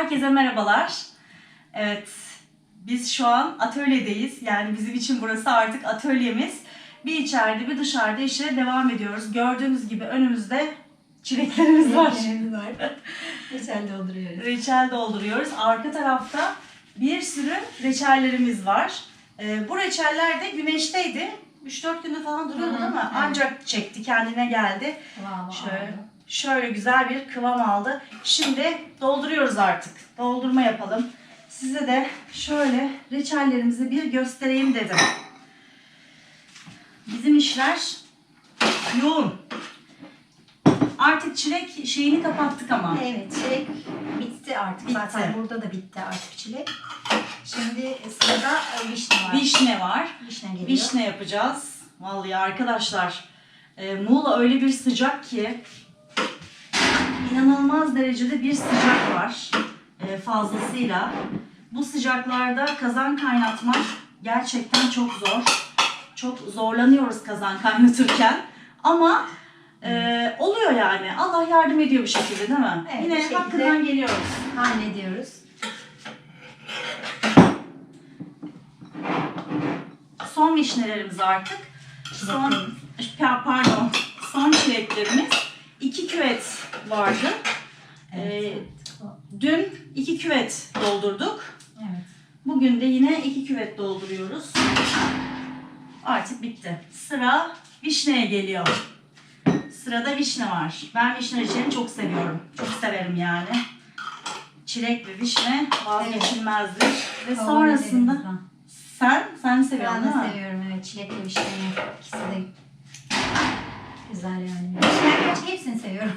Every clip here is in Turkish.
Herkese merhabalar. Evet, biz şu an atölyedeyiz. Yani bizim için burası artık atölyemiz. Bir içeride bir dışarıda işe devam ediyoruz. Gördüğünüz gibi önümüzde çileklerimiz var. Reçelimiz var. Reçel dolduruyoruz. Reçel dolduruyoruz. Arka tarafta bir sürü reçellerimiz var. Ee, bu reçeller de güneşteydi. 3-4 günde falan duruyordu evet. Ancak çekti, kendine geldi. Kıvamı Şöyle, aldı. Şöyle güzel bir kıvam aldı. Şimdi dolduruyoruz artık. Doldurma yapalım. Size de şöyle reçellerimizi bir göstereyim dedim. Bizim işler yoğun. Artık çilek şeyini kapattık ama. Evet çilek bitti artık. Bitti. Zaten burada da bitti artık çilek. Şimdi sırada e, vişne var. Vişne var. Vişne geliyor. Vişne yapacağız. Vallahi arkadaşlar e, Muğla öyle bir sıcak ki inanılmaz derecede bir sıcak var e, fazlasıyla. Bu sıcaklarda kazan kaynatmak gerçekten çok zor. Çok zorlanıyoruz kazan kaynatırken. Ama e, oluyor yani. Allah yardım ediyor bir şekilde değil mi? Evet, Yine bir şekilde. hakkından geliyoruz. Hallediyoruz. Son vişnelerimiz artık. Son, pardon, son çileklerimiz. iki küvet vardı. Ee, dün iki küvet doldurduk. Evet. Bugün de yine iki küvet dolduruyoruz. Artık bitti. Sıra vişneye geliyor. Sırada vişne var. Ben vişne reçelini çok seviyorum. Çok severim yani. Çilek ve vişne vazgeçilmezdir. Ve sonrasında sen, sen Ben seviyorsun değil de mi? seviyorum evet çilekle vişneyi. İkisi de güzel yani. Gerçi hepsini seviyorum.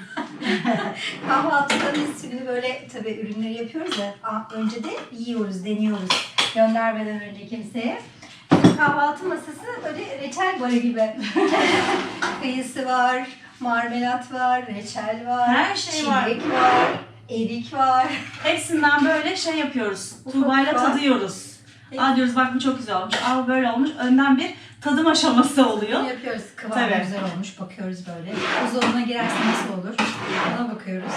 Kahvaltıda biz şimdi böyle tabii ürünleri yapıyoruz ya. a- Önce de yiyoruz, deniyoruz. Göndermeden önce kimseye. Bizim kahvaltı masası böyle reçel barı gibi. Kıyısı var, marmelat var, reçel var. Her şey var. Çilek var, erik var. Hepsinden böyle şey yapıyoruz. Ufak Tuğbayla ufak. tadıyoruz. Aa diyoruz bak bu çok güzel olmuş. Aa böyle olmuş. Önden bir tadım aşaması oluyor. Yapıyoruz. Kıvamı Tabii. güzel olmuş. Bakıyoruz böyle. Buzdolabına girerse nasıl olur? Ona bakıyoruz.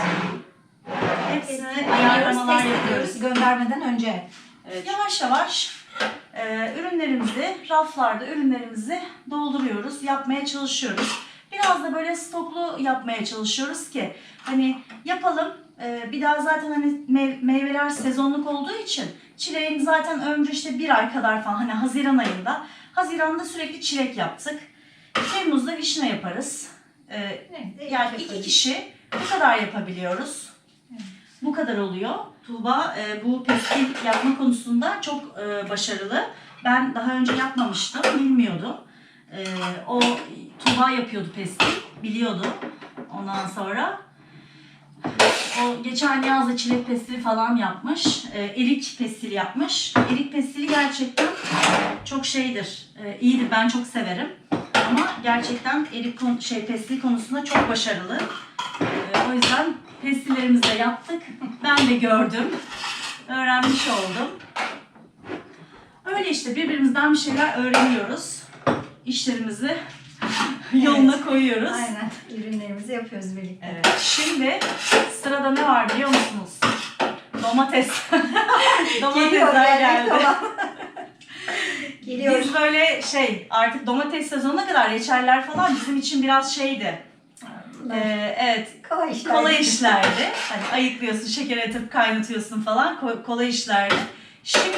Hepsini Deniyoruz, ayarlamalar test yapıyoruz. ediyoruz göndermeden önce. Evet, yavaş yavaş e, ürünlerimizi, raflarda ürünlerimizi dolduruyoruz, yapmaya çalışıyoruz. Biraz da böyle stoklu yapmaya çalışıyoruz ki hani yapalım. e, bir daha zaten hani mev- meyveler sezonluk olduğu için çileğin zaten ömrü işte bir ay kadar falan hani Haziran ayında. Haziranda sürekli çilek yaptık. Temmuz'da vişne yaparız. E, Evet, yani erik iki yaparız. kişi bu kadar yapabiliyoruz. Bu kadar oluyor. Tuğba e, bu pestil yapma konusunda çok e, başarılı. Ben daha önce yapmamıştım, bilmiyordum. E, o Tuğba yapıyordu pestil, biliyordu. Ondan sonra o geçen yaz da çilek pestili falan yapmış. E, erik pestili yapmış. Erik pestili gerçekten çok şeydir, e, iyidir. Ben çok severim. Ama gerçekten erik kon- şey pestil konusunda çok başarılı. Ee, o yüzden pestillerimizi de yaptık. Ben de gördüm. Öğrenmiş oldum. Öyle işte birbirimizden bir şeyler öğreniyoruz. İşlerimizi yoluna koyuyoruz. Aynen. Ürünlerimizi yapıyoruz birlikte. Evet. Şimdi sırada ne var biliyor musunuz? Domates. Domatesler geldi. Geliyor. Biz böyle şey artık domates sezonuna kadar reçeller falan bizim için biraz şeydi. Ee, evet kolay işler. kolay işlerdi. Hani ayıklıyorsun, şeker atıp kaynatıyorsun falan. ko- kolay işlerdi. Şimdi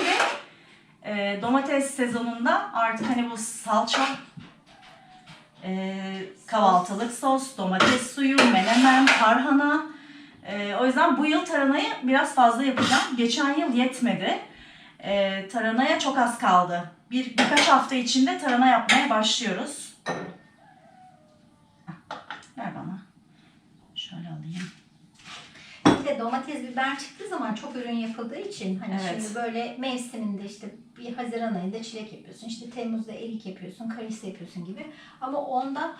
e, domates sezonunda artık hani bu salça, e, kahvaltılık sos, domates suyu, menemen, tarhana. E, o yüzden bu yıl taranayı biraz fazla yapacağım. Geçen yıl yetmedi. E, taranaya çok az kaldı. Bir birkaç hafta içinde tarhana yapmaya başlıyoruz. Ver bana. Şöyle alayım. Bir de domates biber çıktığı zaman çok ürün yapıldığı için hani Evet. şimdi böyle mevsiminde işte bir Haziran ayında çilek yapıyorsun, işte Temmuz'da erik yapıyorsun, kayısı yapıyorsun gibi. Ama onda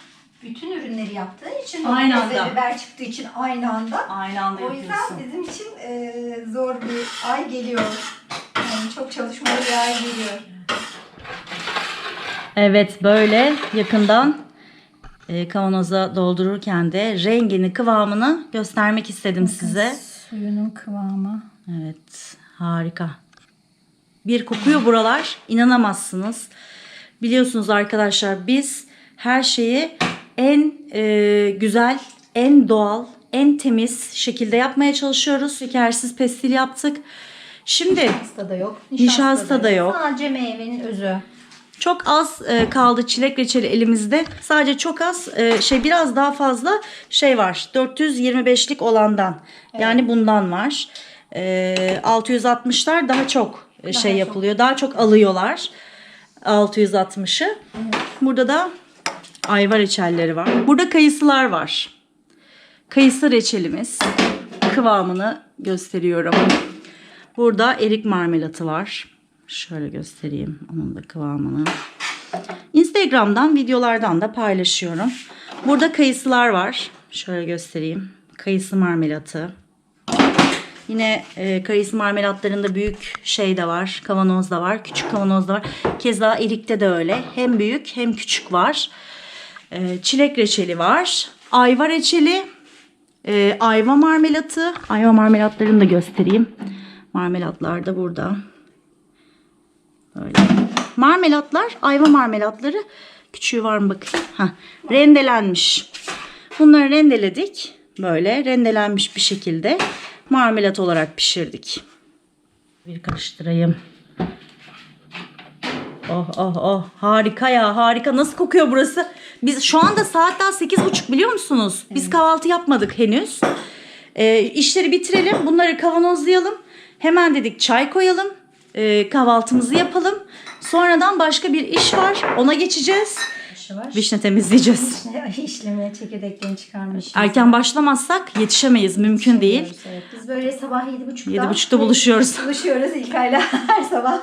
bütün ürünleri yaptığı için Aynı anda. biber çıktığı için aynı anda. Aynı anda O yüzden yapıyorsun. bizim için e, zor bir ay geliyor. Yani çok çalışmalı bir ay geliyor. Evet böyle yakından e, kavanoza doldururken de rengini, kıvamını göstermek istedim size. Suyunun kıvamı Evet, harika. Bir kokuyor buralar, inanamazsınız. Biliyorsunuz arkadaşlar biz her şeyi en e, güzel, en doğal, en temiz şekilde yapmaya çalışıyoruz. Şekersiz pestil yaptık. Şimdi Nişasta da yok. Nişasta da yok. Sadece meyvenin özü. çok az e, kaldı çilek reçeli elimizde. Sadece çok az e, şey biraz daha fazla şey var. 425'lik olandan. Yani bundan var. E, 660'lar daha çok e, şey çok. yapılıyor. Daha çok alıyorlar. 660'ı. Burada da ayva reçelleri var. Burada kayısılar var. Kayısı reçelimiz. Kıvamını gösteriyorum. Burada erik marmelatı var. Şöyle göstereyim onun da kıvamını. Instagram'dan videolardan da paylaşıyorum. Burada kayısılar var. Şöyle göstereyim. Kayısı marmelatı. Yine e, kayısı marmelatlarında büyük şey de var. Kavanoz da var. Küçük kavanoz da var. Keza erikte de öyle. Hem büyük hem küçük var. E, çilek reçeli var. Ayva reçeli. e, ayva marmelatı. Ayva marmelatlarını da göstereyim. Marmelatlar da burada. Böyle. Marmelatlar, ayva marmelatları. Küçüğü var mı bakayım. Heh, rendelenmiş. Bunları rendeledik. Böyle rendelenmiş bir şekilde marmelat olarak pişirdik. Bir karıştırayım. Oh oh oh harika ya harika nasıl kokuyor burası. Biz şu anda saat daha 8.30 biliyor musunuz? Biz kahvaltı yapmadık henüz. Ee, işleri bitirelim bunları kavanozlayalım. Hemen dedik çay koyalım. Ee, kahvaltımızı yapalım. Sonradan başka bir iş var ona geçeceğiz. Yavaş yavaş. Vişne temizleyeceğiz. İşlemeye çekirdeklerini çıkarmış. Erken başlamazsak yetişemeyiz mümkün değil. Evet, biz böyle sabah 7.30'da 7.30'da buluşuyoruz. buluşuyoruz İlkay'la her sabah.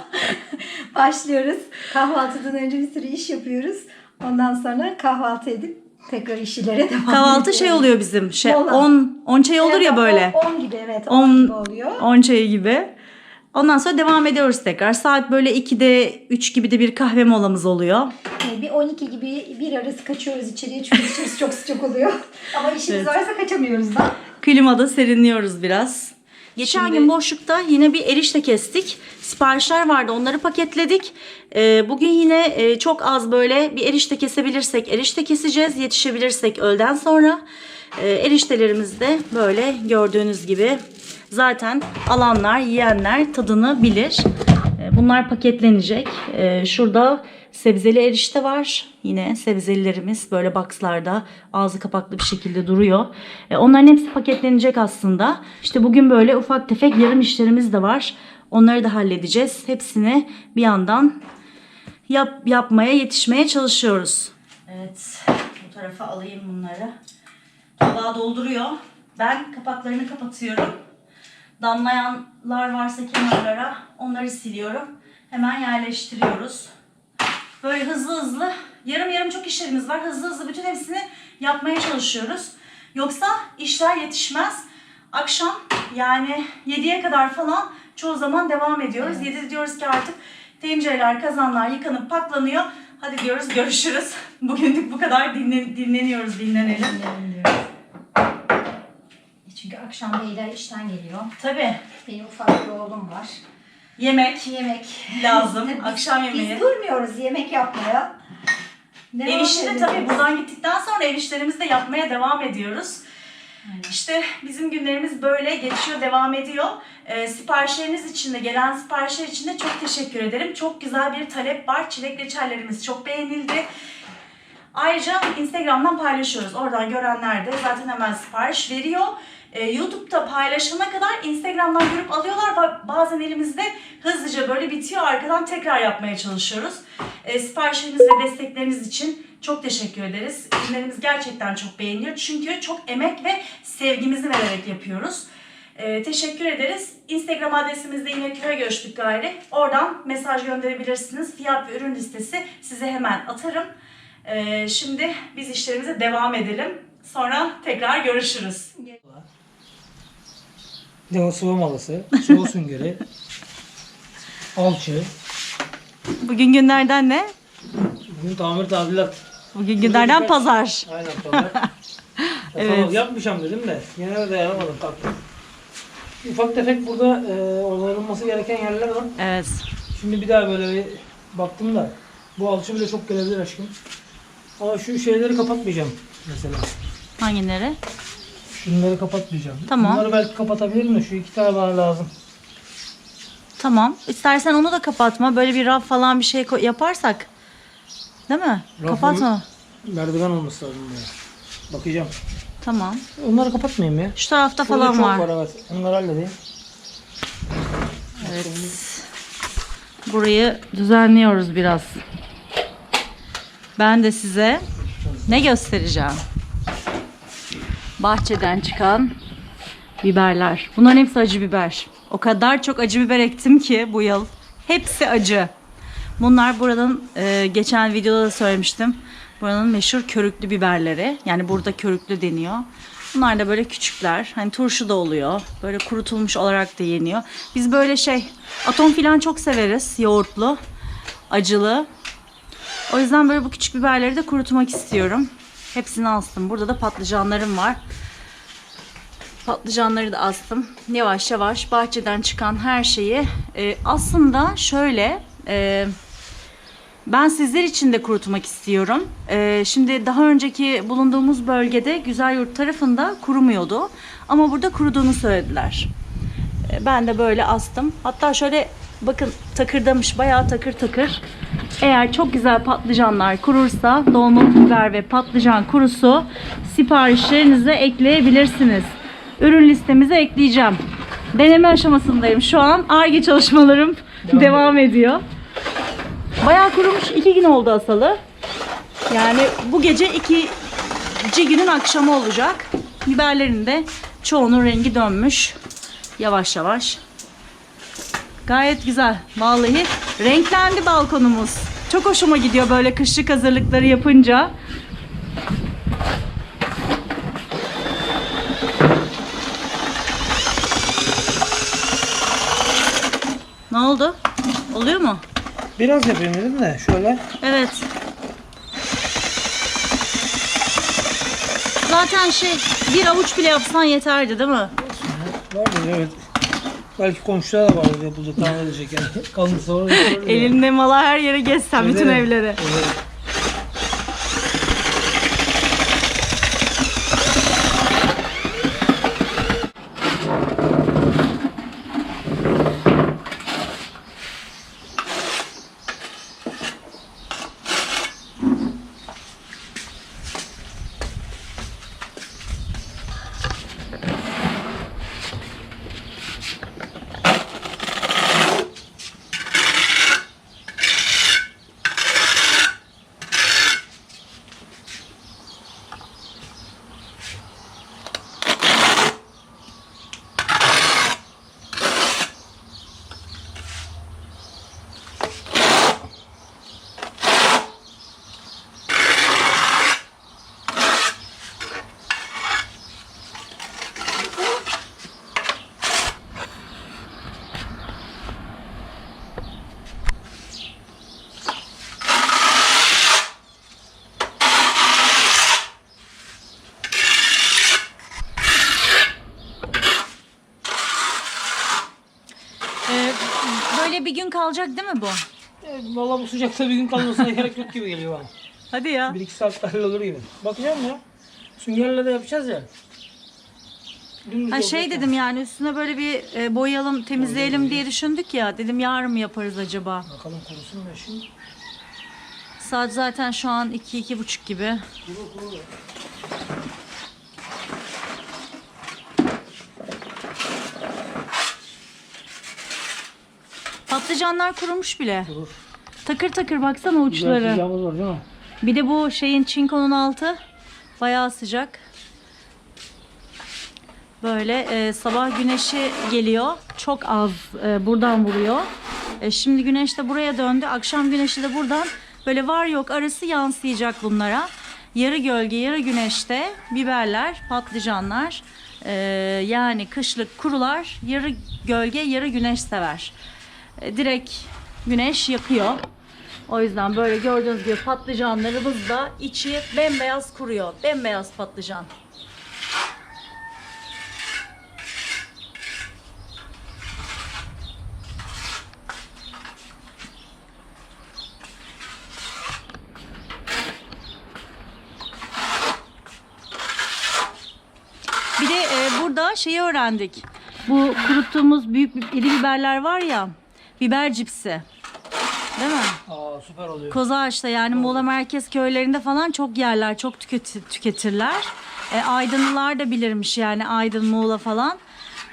Başlıyoruz. Kahvaltıdan önce bir sürü iş yapıyoruz. Ondan sonra kahvaltı edip tekrar işlere devam Kahvaltı şey oluyor bizim. Şey Mola. 10 10 çay olur ya böyle. 10 gibi evet 10 10 gibi oluyor. 10 çayı gibi. Ondan sonra devam ediyoruz tekrar. Saat böyle 2'de 3 gibi de bir kahve molamız oluyor. Yani bir 12 gibi bir arası kaçıyoruz içeriye çünkü içerisi çok sıcak oluyor. Ama işimiz varsa kaçamıyoruz da. Klimada serinliyoruz biraz. Geçen gün boşlukta yine bir erişte kestik. Siparişler vardı onları paketledik. Ee, bugün yine e, çok az böyle bir erişte kesebilirsek erişte keseceğiz. Yetişebilirsek öğleden sonra. Ee, eriştelerimiz de böyle gördüğünüz gibi zaten alanlar, yiyenler tadını bilir. Ee, Bunlar paketlenecek. Ee, Şurada sebzeli erişte var. Yine sebzelilerimiz böyle boxlarda ağzı kapaklı bir şekilde duruyor. Ee, Onların hepsi paketlenecek aslında. İşte bugün böyle ufak tefek yarım işlerimiz de var. Onları da halledeceğiz. Hepsini bir yandan yap, yapmaya yetişmeye çalışıyoruz. Evet bu tarafa alayım bunları. Tabağı dolduruyor. Ben kapaklarını kapatıyorum. Damlayanlar varsa kenarlara onları siliyorum. Hemen yerleştiriyoruz. Böyle hızlı hızlı yarım yarım çok işlerimiz var. Hızlı hızlı bütün hepsini yapmaya çalışıyoruz. Yoksa işler yetişmez. Akşam yani 7'ye kadar falan çoğu zaman devam ediyoruz. 7'de diyoruz ki artık tencereler, kazanlar yıkanıp paklanıyor. Hadi diyoruz görüşürüz. Bugünlük bu kadar dinlen- dinleniyoruz, dinlenelim. Çünkü akşam beyler işten geliyor. Tabii Benim ufak bir oğlum var. yemek Yemek lazım. Biz- Akşam yemeği. Biz durmuyoruz yemek yapmaya. Devam Ev işi de ediyoruz. tabii buradan gittikten sonra ev işlerimizi de yapmaya devam ediyoruz. İşte bizim günlerimiz böyle geçiyor, devam ediyor. Ee, siparişleriniz için de, gelen siparişler için de çok teşekkür ederim. Çok güzel bir talep var. Çilek reçellerimiz çok beğenildi. Ayrıca Instagram'dan paylaşıyoruz. Oradan görenler de zaten hemen sipariş veriyor. Ee, YouTube'da paylaşana kadar Instagram'dan görüp alıyorlar. Ba- Bazen elimizde hızlıca böyle bitiyor. Arkadan tekrar yapmaya çalışıyoruz. Siparişleriniz ve destekleriniz için çok teşekkür ederiz. Ürünlerimiz gerçekten çok beğeniliyor. Çünkü çok emek ve sevgimizi vererek yapıyoruz. Ee, teşekkür ederiz. Instagram adresimizde yine köye görüştük gayri. Oradan mesaj gönderebilirsiniz. Fiyat ve ürün listesi size hemen atarım. Ee, şimdi biz işlerimize devam edelim. Sonra tekrar görüşürüz. Deva sıvı malısı, soğuk süngeri, alçı, Bugün günlerden ne? bugün tamir tadilat. Bugün günlerden pazar. Aynen pazar. Evet. evet. Yapmışam dedim de yine de dayanamadım kalktım. Ufak tefek burada e, onarılması gereken yerler var. Evet. Şimdi bir daha böyle bir baktım da bu alçı bile çok gelebilir aşkım. Ama şu şeyleri kapatmayacağım mesela. Hangileri? Şunları kapatmayacağım. Tamam. Bunları belki kapatabilirim de şu iki tane bana lazım. Tamam. İstersen onu da kapatma. Böyle bir raf falan bir şey yaparsak. Değil mi? Raf Kapatma. Merdiven olması lazım buraya. Bakacağım. Tamam. Onları kapatmayayım ya. Şu tarafta Burada falan çok var. var evet. Onları halledeyim. Evet. Burayı düzenliyoruz biraz. Ben de size ne göstereceğim? Bahçeden çıkan biberler. Bunların hepsi acı biber. O kadar çok acı biber ektim ki bu yıl. Hepsi acı. Bunlar buranın e, geçen videoda da söylemiştim. Buranın meşhur körüklü biberleri. Yani burada körüklü deniyor. Bunlar da böyle küçükler. Hani turşu da oluyor. Böyle kurutulmuş olarak da yeniyor. Biz böyle şey atom filan çok severiz. Yoğurtlu, acılı. O yüzden böyle bu küçük biberleri de kurutmak istiyorum. Hepsini astım. Burada da patlıcanlarım var. Patlıcanları da astım. Yavaş yavaş bahçeden çıkan her şeyi e, aslında şöyle e, ben sizler için de kurutmak istiyorum. E, şimdi daha önceki bulunduğumuz bölgede Güzelyurt tarafında kurumuyordu. Ama burada kuruduğunu söylediler. E, ben de böyle astım. Hatta şöyle bakın takırdamış bayağı takır takır. Eğer çok güzel patlıcanlar kurursa dolmalık biber ve patlıcan kurusu siparişlerinize ekleyebilirsiniz. Ürün listemize ekleyeceğim. Deneme aşamasındayım şu an. ARGE çalışmalarım devam ediyor. Bayağı kurumuş. iki gün oldu asalı. Yani bu gece ikinci günün akşamı olacak. Biberlerin de çoğunun rengi dönmüş. Yavaş yavaş. Gayet güzel. Vallahi renklendi balkonumuz. Çok hoşuma gidiyor böyle kışlık hazırlıkları yapınca. Ne oldu? Oluyor mu? Biraz yapayım dedim de şöyle. Evet. Zaten şey bir avuç bile yapsan yeterdi değil mi? Var mı? Evet. Belki komşular da vardır yapılacak, tamir edecek yani. Orada yaparız ya. Elinde mala her yere gezsen bütün evlere. Ederim. Ee, böyle bir gün kalacak değil mi bu? Evet, Valla bu sıcakta bir gün kalmasına gerek yok gibi geliyor bana. Hadi ya. Bir iki saatte hallolur gibi. Bakacağım ya. Süngerle de yapacağız ya. Dümdüz Ha olacak şey dedim yani üstüne böyle bir e, boyayalım, temizleyelim diye düşündük ya. Dedim yarın mı yaparız acaba? Bakalım kurusun mu şimdi? Saat zaten şu an 2 iki, buçuk gibi. Patlıcanlar kurumuş bile. Durur. Takır takır baksana uçları. sıcağımız var değil mi? Bir de bu şeyin çinkonun altı bayağı sıcak. Böyle e, sabah güneşi geliyor. Çok az e, buradan vuruyor. E, şimdi güneş de buraya döndü. Akşam güneşi de buradan böyle var yok arası yansıyacak bunlara. Yarı gölge, yarı güneşte biberler, patlıcanlar e, yani kışlık kurular yarı gölge, yarı güneş sever. E, direkt güneş yakıyor. O yüzden böyle gördüğünüz gibi patlıcanlarımız da içi bembeyaz kuruyor. Bembeyaz patlıcan. Bir de e, burada şeyi öğrendik. Bu kuruttuğumuz büyük iri biberler var ya. Biber cipsi. Değil mi? Aa süper oluyor. Kozağaç'ta yani Muğla merkez köylerinde falan çok yerler, çok tüketi- tüketirler. E, Aydınlılar da bilirmiş yani Aydın, Muğla falan.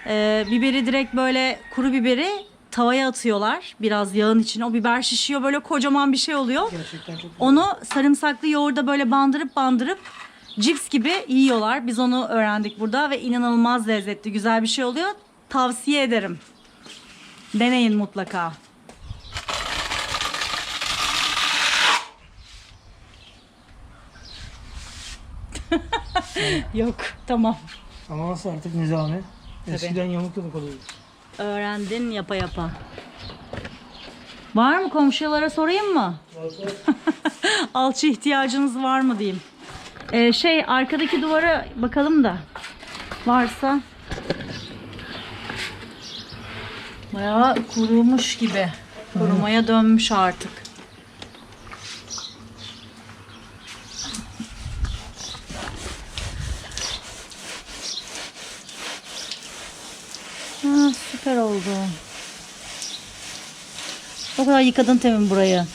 E, biberi direkt böyle kuru biberi tavaya atıyorlar biraz yağın içine. O biber şişiyor böyle kocaman bir şey oluyor. Gerçekten çok güzel. Onu sarımsaklı yoğurda böyle bandırıp bandırıp cips gibi yiyorlar. Biz onu öğrendik burada ve inanılmaz lezzetli, güzel bir şey oluyor. Tavsiye ederim. Deneyin mutlaka. Yok, tamam. Ama nasıl artık nizami? Eskiden yamuk yamuk oluyordu. Öğrendin yapa yapa. Var mı komşulara sorayım mı? Alçı ihtiyacınız var mı diyeyim. Ee, şey arkadaki duvara bakalım da varsa. Bayağı kurumuş gibi. Kurumaya dönmüş artık. Ha, süper oldu. O kadar yıkadın temin burayı.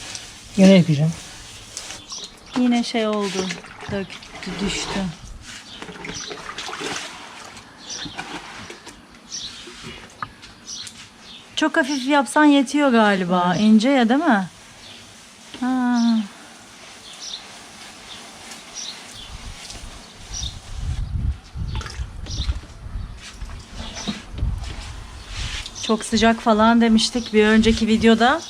Yine yıkayacağım. Yine şey oldu. Döktü, düştü. Çok hafif yapsan yetiyor galiba. İnce ya değil mi? Ha. Çok sıcak falan demiştik bir önceki videoda.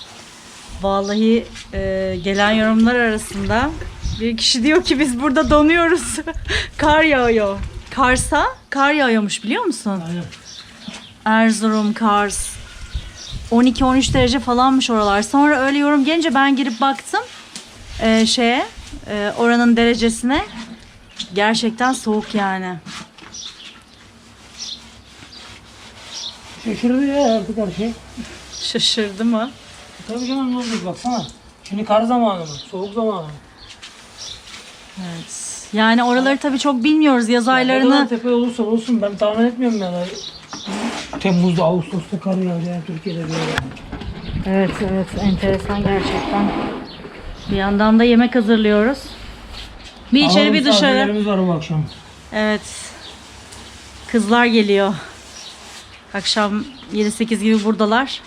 Vallahi e, gelen yorumlar arasında bir kişi diyor ki biz burada donuyoruz. kar yağıyor. Kars'a kar yağıyormuş biliyor musun? Aynen. Erzurum, Kars. 12-13 derece falanmış oralar. Sonra öyle yorum gelince ben girip baktım e, şeye e, oranın derecesine. Gerçekten soğuk yani. Şaşırdı ya artık her şey. Şaşırdı mı? Tabii canım ne olacak baksana. Şimdi kar zamanı mı? Soğuk zamanı mı? Evet. Yani oraları tabii çok bilmiyoruz yaz Ne kadar aylarını. tepe olursa olsun ben tahmin etmiyorum yani. Temmuz'da, Ağustos'ta kar yağacak Türkiye'de böyle. Evet evet enteresan gerçekten. Bir yandan da yemek hazırlıyoruz. Bir içeri bir Ağır dışarı. var bu akşam. Evet. Kızlar geliyor. Akşam 7-8 gibi buradalar.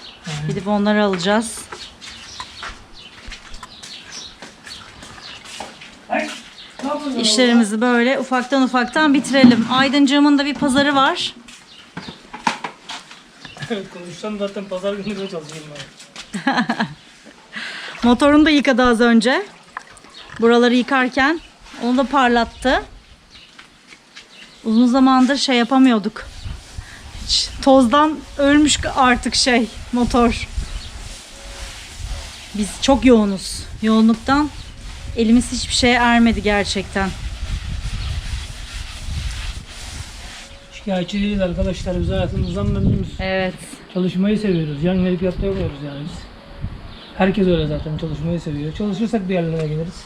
Gidip onları alacağız. İşlerimizi böyle ufaktan ufaktan bitirelim. Aydıncığımın da bir pazarı var. Konuşsam zaten pazar de çalışayım ben. Motorunu da yıkadı az önce. Buraları yıkarken onu da parlattı. Uzun zamandır şey yapamıyorduk. Tozdan ölmüş artık şey motor. Biz çok yoğunuz. Yoğunluktan elimiz hiçbir şeye ermedi gerçekten. Şikayetçi değiliz arkadaşlar. Biz hayatımızdan memnunuz. Evet. Çalışmayı seviyoruz. Yan gelip yapıyoruz yani biz. Herkes öyle zaten çalışmayı seviyor. Çalışırsak bir yerlere geliriz.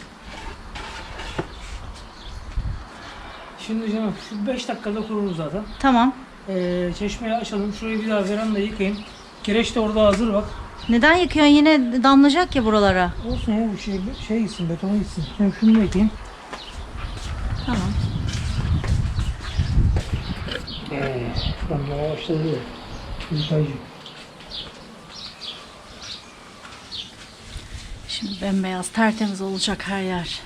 Şimdi canım şu 5 dakikada kururuz zaten. Tamam. Ee, çeşmeyi açalım. Şurayı bir daha veranda yıkayın. Kireç de orada hazır bak. Neden yıkıyorsun? Yine damlayacak ya buralara. Olsun ya bir şey, şey gitsin, betona gitsin. Hem şunu da yıkayayım. Tamam. Ee, damlaya başladı ya. Yıkayıcı. Şimdi bembeyaz tertemiz olacak her yer.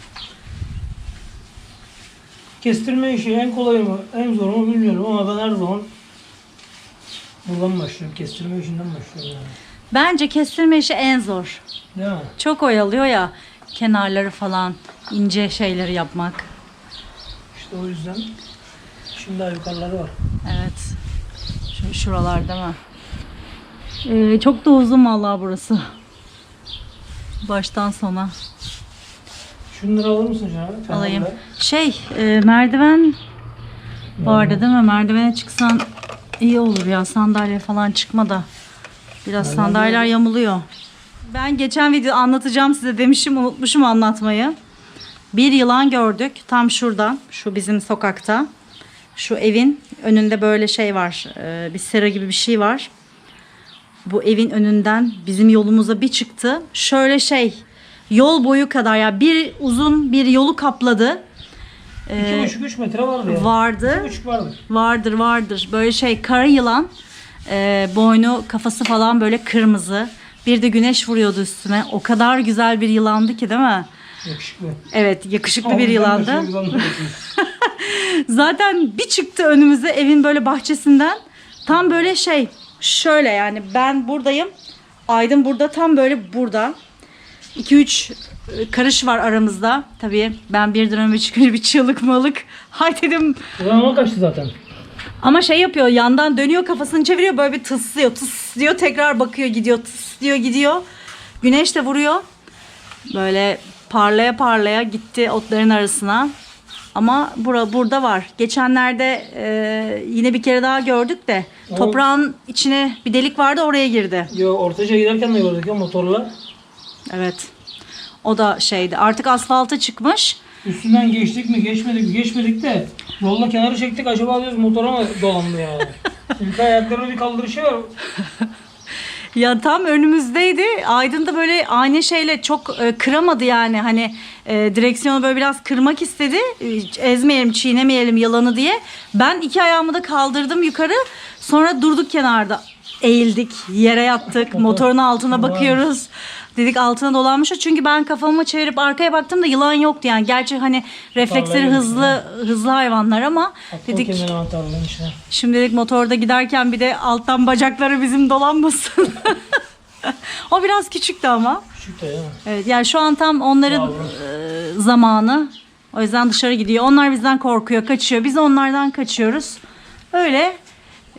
Kestirme işi en kolayı mı, en zoru mu bilmiyorum ama ben her zaman buradan başlıyorum. Kestirme işinden başlıyorum yani. Bence kestirme işi en zor. Değil mi? Çok oyalıyor ya kenarları falan ince şeyleri yapmak. İşte o yüzden şimdi daha yukarıları var. Evet. Şu şuralar değil mi? Ee, çok da uzun vallahi burası. Baştan sona Şunları alır mısın canım? Alayım. Şey e, merdiven vardı değil mi? Merdivene çıksan iyi olur ya sandalye falan çıkma da. Biraz Merdiven sandalyeler yamuluyor. Ben geçen video anlatacağım size demişim unutmuşum anlatmayı. Bir yılan gördük tam şuradan şu bizim sokakta. Şu evin önünde böyle şey var. e, bir sera gibi bir şey var. Bu evin önünden bizim yolumuza bir çıktı. Şöyle şey yol boyu kadar ya bir uzun bir yolu kapladı. Ee, 2,5-3 metre vardı ya. vardı. 2,5 vardır. Vardır vardır. Böyle şey kara yılan e, boynu kafası falan böyle kırmızı. Bir de güneş vuruyordu üstüne. O kadar güzel bir yılandı ki değil mi? Yakışıklı. Evet yakışıklı Ama bir yılandı. Zaten bir çıktı önümüze evin böyle bahçesinden. Tam böyle şey şöyle yani ben buradayım. Aydın burada tam böyle burada. 2-3 karış var aramızda. Tabii ben birden önüme çıkınca bir çığlık malık. Hay dedim Ulan ona kaçtı zaten. Ama şey yapıyor yandan dönüyor kafasını çeviriyor böyle bir tıslıyor tıs diyor tekrar bakıyor gidiyor tıs diyor gidiyor. Güneş de vuruyor. Böyle parlaya parlaya gitti otların arasına. Ama bura, burada var. Geçenlerde e, yine bir kere daha gördük de O- toprağın içine bir delik vardı oraya girdi. Yo ortaca giderken de gördük ya motorla. Evet. O da şeydi. Artık asfalta çıkmış. Üstünden geçtik mi geçmedik mi geçmedik de yolla kenarı çektik acaba diyoruz motora mı dolandı yani. İlk ayaklarını bir kaldırışı var. Ya tam önümüzdeydi. Aydın da böyle aynı şeyle çok e, kıramadı yani. Hani e, direksiyonu böyle biraz kırmak istedi. E, ezmeyelim, çiğnemeyelim yalanı diye. Ben iki ayağımı da kaldırdım yukarı. Sonra durduk kenarda. Eğildik, yere yattık. Motorun altına bakıyoruz. Dedik altına dolanmış o. Çünkü ben kafamı çevirip arkaya baktım da yılan yoktu yani. Gerçi hani refleksleri Tarlaya hızlı hızlı hayvanlar ama Atla dedik. Şimdi dedik motorda giderken bir de alttan bacakları bizim dolanmasın. o biraz küçüktü ama. Küçük de ya. Evet yani şu an tam onların e, zamanı. O yüzden dışarı gidiyor. Onlar bizden korkuyor, kaçıyor. Biz onlardan kaçıyoruz. Öyle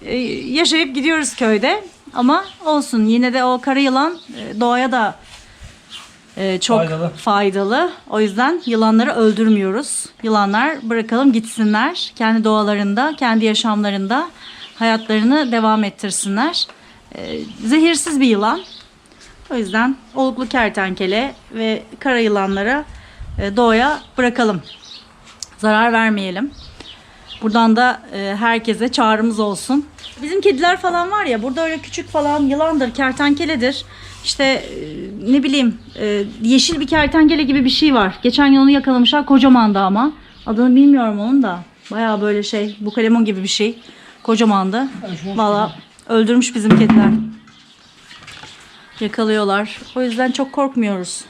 e, yaşayıp gidiyoruz köyde. Ama olsun yine de o kara yılan e, doğaya da e, çok Faydalı. faydalı. O yüzden yılanları öldürmüyoruz. Yılanlar bırakalım gitsinler. Kendi doğalarında, kendi yaşamlarında hayatlarını devam ettirsinler. E, zehirsiz bir yılan. O yüzden oluklu kertenkele ve kara yılanlara e, doğaya bırakalım. Zarar vermeyelim. Buradan da e, herkese çağrımız olsun. Bizim kediler falan var ya burada öyle küçük falan yılandır, kertenkeledir. İşte e, ne bileyim e, yeşil bir kertenkele gibi bir şey var. Geçen yıl onu yakalamışlar kocamandı ama. Adını bilmiyorum onun da. Baya böyle şey bu kalemon gibi bir şey. Kocamandı. Valla öldürmüş bizim kediler. Yakalıyorlar. O yüzden çok korkmuyoruz.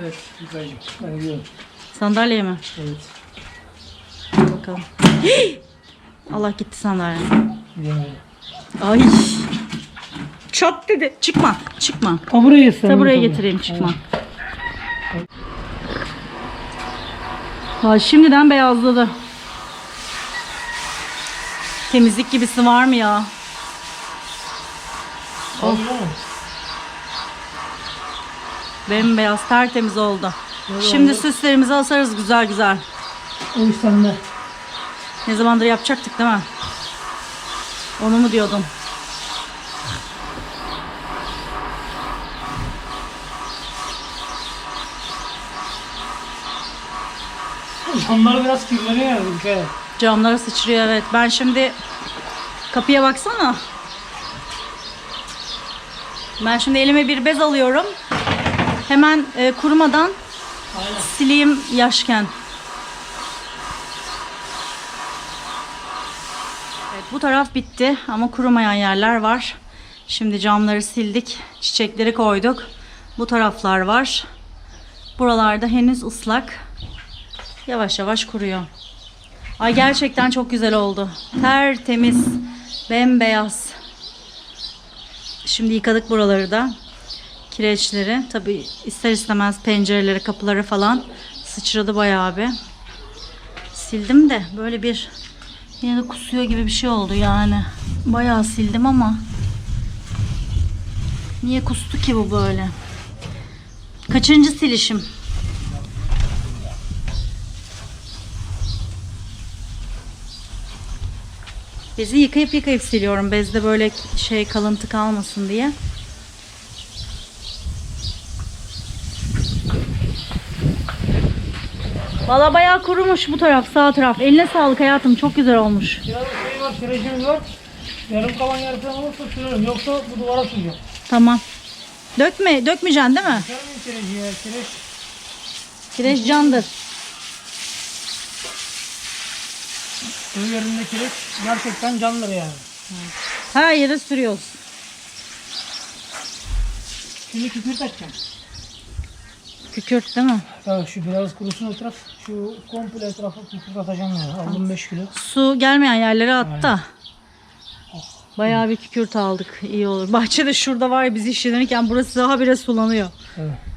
Evet güzelcim. Ben gidiyorum. Sandalyeye mi? Evet. Bakalım. Allah gitti sandalye. Ay. Çat dedi. Çıkma. Çıkma. Ta buraya getir. Ta buraya getireyim çıkma. Ha, şimdiden beyazladı. Temizlik gibisi var mı ya? Of. Bembeyaz tertemiz oldu. Şimdi süslerimizi asarız güzel güzel. O iş sende. Ne zamandır yapacaktık değil mi? Onu mu diyordun? Camları biraz kirleniyor ya. Ülke. Camlara sıçrıyor evet. Ben şimdi kapıya baksana. Ben şimdi elime bir bez alıyorum. Hemen e, kurumadan Aynen. sileyim yaşken. Evet, bu taraf bitti ama kurumayan yerler var. Şimdi camları sildik, çiçekleri koyduk. Bu taraflar var. Buralarda henüz ıslak. Yavaş yavaş kuruyor. Ay gerçekten çok güzel oldu. Tertemiz, bembeyaz. Şimdi yıkadık buraları da. Kireçleri. Tabi ister istemez pencereleri, kapıları falan sıçradı bayağı bir. Sildim de böyle bir yine de kusuyor gibi bir şey oldu yani. Bayağı sildim ama niye kustu ki bu böyle? Kaçıncı silişim? Bezi yıkayıp yıkayıp siliyorum. Bezde böyle şey kalıntı kalmasın diye. Valla bayağı kurumuş bu taraf sağ taraf. Eline sağlık hayatım çok güzel olmuş. Biraz şey var, kireçimiz var. Yarım kalan falan olursa sürerim. Yoksa bu duvara süreceğim. Tamam. Dökme, dökmeyeceksin değil mi? Sermeyin kireci ya. Kireç Kireç candır. Köy yerinde kireç gerçekten candır yani. Her yere sürüyoruz. Şimdi kükürt atacağım. Kükürt değil mi? Ya şu biraz kurusun etraf. Şu komple etrafa kükürt atacağım yani. Aldım 5 kilo. Su gelmeyen yerlere at da. Bayağı bir kükürt aldık. İyi olur. Bahçede şurada var ya biz işlenirken burası daha bile sulanıyor. Evet.